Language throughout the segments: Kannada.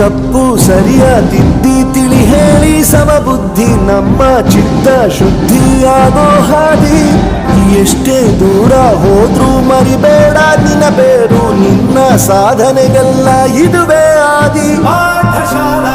ತಪ್ಪು ಸರಿಯ ತಿದ್ದಿ ತಿಳಿ ಹೇಳಿ ಸಮಬುದ್ಧಿ ನಮ್ಮ ಚಿತ್ತ ಶುದ್ಧಿಯಾಗೋ ಹಾದಿ ಎಷ್ಟೇ ದೂರ ಹೋದ್ರೂ ಮರಿಬೇಡ ನಿನ್ನ ಬೇರು, ನಿನ್ನ ಸಾಧನೆಗೆಲ್ಲ ಇದುವೇ ಆದಿ ಪಾಠಶಾಲಾ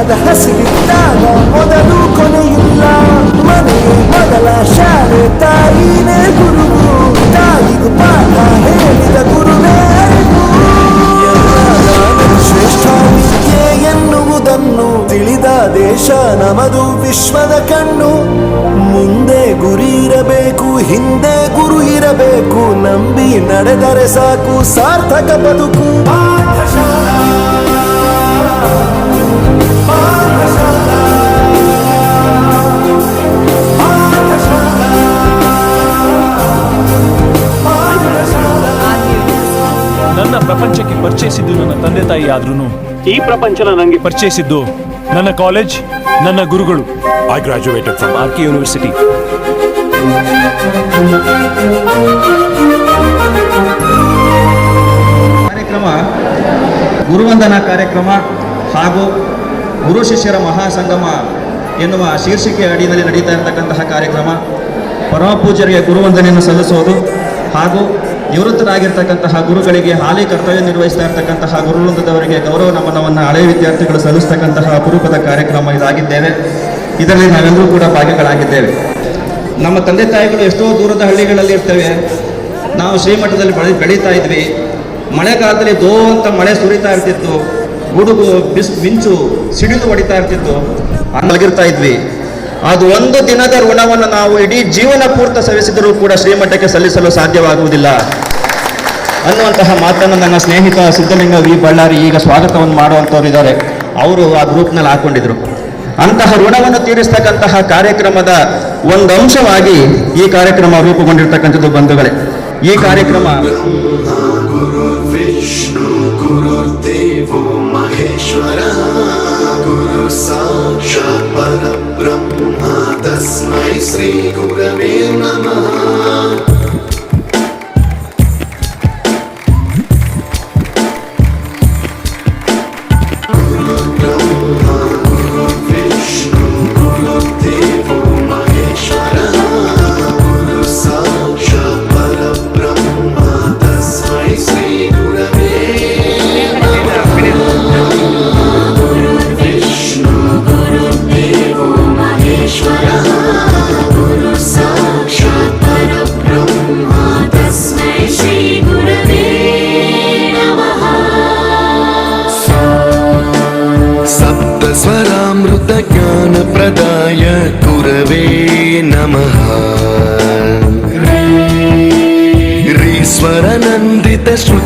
ಜ್ಞಾನದ ಹಸಿವಿದ್ದಾಗ ಮೊದಲು ಕೊನೆಯಿಲ್ಲ ಮನೆ ಮೊದಲ ಶಾಲೆ ತಾಯಿನೇ ಗುರುವು ತಾಯಿಗೂ ಪಾಠ ಹೇಳಿದ ಗುರುವೇ ಶ್ರೇಷ್ಠ ವಿದ್ಯೆ ಎನ್ನುವುದನ್ನು ತಿಳಿದ ದೇಶ ನಮದು ವಿಶ್ವದ ಕಣ್ಣು ಮುಂದೆ ಗುರಿ ಇರಬೇಕು ಹಿಂದೆ ಗುರು ಇರಬೇಕು, ನಂಬಿ ನಡೆದರೆ ಸಾಕು ಸಾರ್ಥಕ ಬದುಕು. ತಾಯಿ ಆದ್ರೂ ಈ ಪ್ರಪಂಚನ ನನಗೆ ಪರಿಚಯಿಸಿದ್ದು ನನ್ನ ಕಾಲೇಜ್ ನನ್ನ ಗುರುಗಳು. I graduated from R K university. ಕಾರ್ಯಕ್ರಮ ಗುರುವಂದನಾ ಕಾರ್ಯಕ್ರಮ ಹಾಗೂ ಗುರು ಶಿಷ್ಯರ ಮಹಾಸಂಗಮ ಎನ್ನುವ ಶೀರ್ಷಿಕೆ ಅಡಿಯಲ್ಲಿ ನಡೀತಾ ಇರತಕ್ಕಂತಹ ಕಾರ್ಯಕ್ರಮ. ಪರಮಪೂಜರಿಗೆ ಗುರುವಂದನೆಯನ್ನು ಸಲ್ಲಿಸೋದು ಹಾಗೂ ನಿವೃತ್ತರಾಗಿರ್ತಕ್ಕಂತಹ ಗುರುಗಳಿಗೆ ಹಾಲಿ ಕರ್ತವ್ಯ ನಿರ್ವಹಿಸ್ತಾ ಇರ್ತಕ್ಕಂತಹ ಗುರುವೃಂದದವರಿಗೆ ಗೌರವ ನಮನವನ್ನು ಹಳೆಯ ವಿದ್ಯಾರ್ಥಿಗಳು ಸಲ್ಲಿಸ್ತಕ್ಕಂತಹ ಅಪರೂಪದ ಕಾರ್ಯಕ್ರಮ ಇದಾಗಿದ್ದೇವೆ. ಇದರಲ್ಲಿ ನಾವೆಲ್ಲರೂ ಕೂಡ ಭಾಗಿಗಳಾಗಿದ್ದೇವೆ. ನಮ್ಮ ತಂದೆ ತಾಯಿಗಳು ಎಷ್ಟೋ ದೂರದ ಹಳ್ಳಿಗಳಲ್ಲಿ ಇರ್ತವೆ. ನಾವು ಶ್ರೀಮಠದಲ್ಲಿ ಬೆಳೆ, ಬೆಳೀತಾ ಇದ್ವಿ. ಮಳೆಗಾಲದಲ್ಲಿ ದೋ ಅಂತ ಮಳೆ ಸುರಿತಾ ಇರ್ತಿತ್ತು. ಗುಡುಗು, ಬಿಸ್, ಮಿಂಚು ಸಿಡಿಲು ಹೊಡಿತಾ ಇರ್ತಿತ್ತು. ಮಲಗಿರ್ತಾ ಇದ್ವಿ. ಅದು ಒಂದು ದಿನದ ಋಣವನ್ನು ನಾವು ಇಡೀ ಜೀವನ ಪೂರ್ತ ಸವಿಸಿದರೂ ಕೂಡ ಶ್ರೀಮಠಕ್ಕೆ ಸಲ್ಲಿಸಲು ಸಾಧ್ಯವಾಗುವುದಿಲ್ಲ. ಅನ್ನುವಂತಹ ಮಾತನ್ನು ನನ್ನ ಸ್ನೇಹಿತ ಸಿದ್ಧಲಿಂಗ ವಿ ಬಳ್ಳಾರಿ ಈಗ ಸ್ವಾಗತವನ್ನು ಮಾಡುವಂಥವ್ರು ಇದ್ದಾರೆ. ಅವರು ಆ ಗ್ರೂಪ್ನಲ್ಲಿ ಹಾಕೊಂಡಿದ್ರು. ಅಂತಹ ಋಣವನ್ನು ತೀರಿಸ್ತಕ್ಕಂತಹ ಕಾರ್ಯಕ್ರಮದ ಒಂದು ಅಂಶವಾಗಿ ಈ ಕಾರ್ಯಕ್ರಮ ರೂಪುಗೊಂಡಿರ್ತಕ್ಕಂಥದ್ದು ಬಂಧುಗಳೇ. ಈ ಕಾರ್ಯಕ್ರಮ ಶ್ರೀ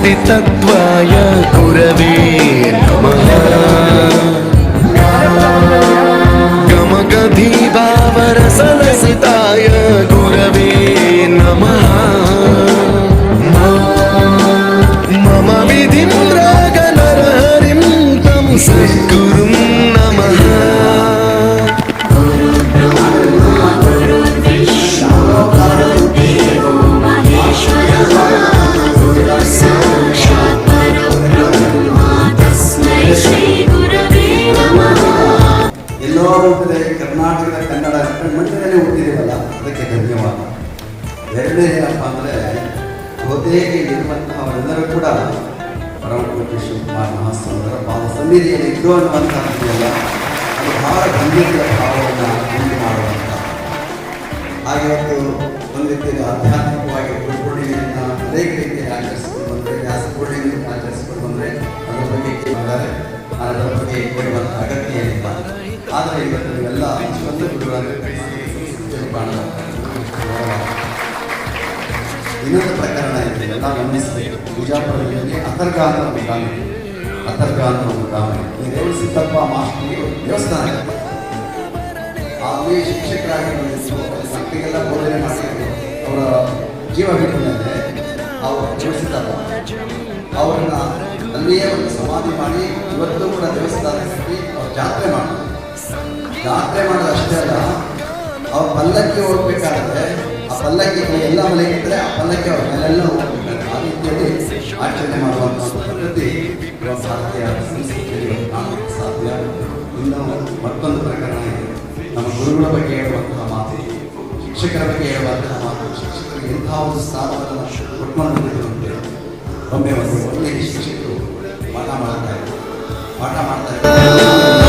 ശക്തി തത്വ ಪರಮಪೂಜ್ಯ ಶಿವಕುಮಾರ್ ಮಹಾಸ್ವಾಮಿಯವರ ಪಾದ ಸನ್ನಿಧಿಯಲ್ಲಿ ಇದ್ದು ಅನ್ನುವಂಥದ್ದೆಯಲ್ಲ ಅದು ಭಾಳ ಗಂಭೀರ ಭಾವವನ್ನು ಉಂಟು ಮಾಡುವಂಥ ಹಾಗೆ ಇವತ್ತು ಒಂದು ರೀತಿಯಲ್ಲಿ ಆಧ್ಯಾತ್ಮಿಕವಾಗಿ ಗುರುಪೂರ್ಣಿಮೆಯನ್ನು ಅನೇಕ ರೀತಿಯಲ್ಲಿ ಆಚರಿಸಿಕೊಂಡು ಬಂದರೆ ವ್ಯಾಸ ಪೂರ್ಣಿಮೆಯನ್ನು ಆಚರಿಸಿಕೊಂಡು ಬಂದರೆ ಅದರ ಬಗ್ಗೆ ಕೇಳಿದ್ದಾರೆ. ಅದರ ಬಗ್ಗೆ ಕೇಳುವಂಥ ಅಗತ್ಯ ಏನಿಲ್ಲ ಆದರೆ ಇವತ್ತು ನೀವೆಲ್ಲ ಇಷ್ಟೊಂದು ಗುರುವಾರ ಇನ್ನೊಂದು ಪ್ರಕರಣ ಇದೆ. ಎಲ್ಲ ಗಮನಿಸಬೇಕು ಬಿಜಾಪುರದಲ್ಲಿ ಅಂತರ್ಗ ಅಂತ ಒಂದು ಗ್ರಾಮ ಇದೆ. ಒಂದು ಗ್ರಾಮ ಇದೆ. ರೇವಣ ಸಿದ್ದಪ್ಪ ಮಾಸ್ಟರ್ ದೇವಸ್ಥಾನ. ಇದೆ ಅಲ್ಲಿ ಶಿಕ್ಷಕರಾಗಿ ಮಕ್ಕಳಿಗೆಲ್ಲ ಬೋಧನೆ ಮಾಡಿದ್ರು ಅವರ ಜೀವ ಬಿಟ್ಟ ಅವರು ಜೀವಿಸಿದ್ದಾರೆ ಅವರನ್ನ ಅಲ್ಲಿಯೇ ಒಂದು ಸಮಾಧಿ ಮಾಡಿ ಇವತ್ತು ಕೂಡ ದೇವಸ್ಥಾನದಲ್ಲಿ ಅವ್ರು ಜಾತ್ರೆ ಮಾಡ್ತಾರೆ. ಜಾತ್ರೆ ಮಾಡೋದು ಅಷ್ಟೇ ಅಲ್ಲ, ಅವ್ರ ಪಲ್ಲಕ್ಕಿ ಹೋಗ್ಬೇಕಾದ್ರೆ ಪಲ್ಲಕ್ಕಿ ಎಲ್ಲ ಮಲಗಿದ್ರೆ ಆ ಪಲ್ಲಕ್ಕಿ ಅವ್ರ ಮೇಲೆಲ್ಲ ಹೋಗ್ಬೇಕಾದ್ರೆ ಆ ರೀತಿಯಲ್ಲಿ ಆಚರಣೆ ಮಾಡುವಂಥ ಪದ್ಧತಿ ಭಾರತೀಯ ಸಂಸ್ಕೃತಿಯಲ್ಲಿ ಕಾಣೋಕ್ಕೆ ಸಾಧ್ಯ ಇನ್ನೂ ಮತ್ತೊಂದು ಪ್ರಕರಣ ಇದೆ. ನಮ್ಮ ಗುರುಗಳ ಬಗ್ಗೆ ಹೇಳುವಂತಹ ಮಾತು, ಶಿಕ್ಷಕರ ಬಗ್ಗೆ ಹೇಳುವಂತಹ ಮಾತು. ಶಿಕ್ಷಕರಿಗೆ ಎಂತಹ ಒಂದು ಸ್ಥಾನವನ್ನು ಕೊಟ್ಕೊಂಡು ಬಂದಿರುವಂತೆ ಒಮ್ಮೆ ಒಂದು ಒಳ್ಳೆಯ ಶಿಕ್ಷಕರು ಪಾಠ ಮಾಡ್ತಾ ಇದ್ದಾರೆ. ಪಾಠ ಮಾಡ್ತಾ ಇದ್ರು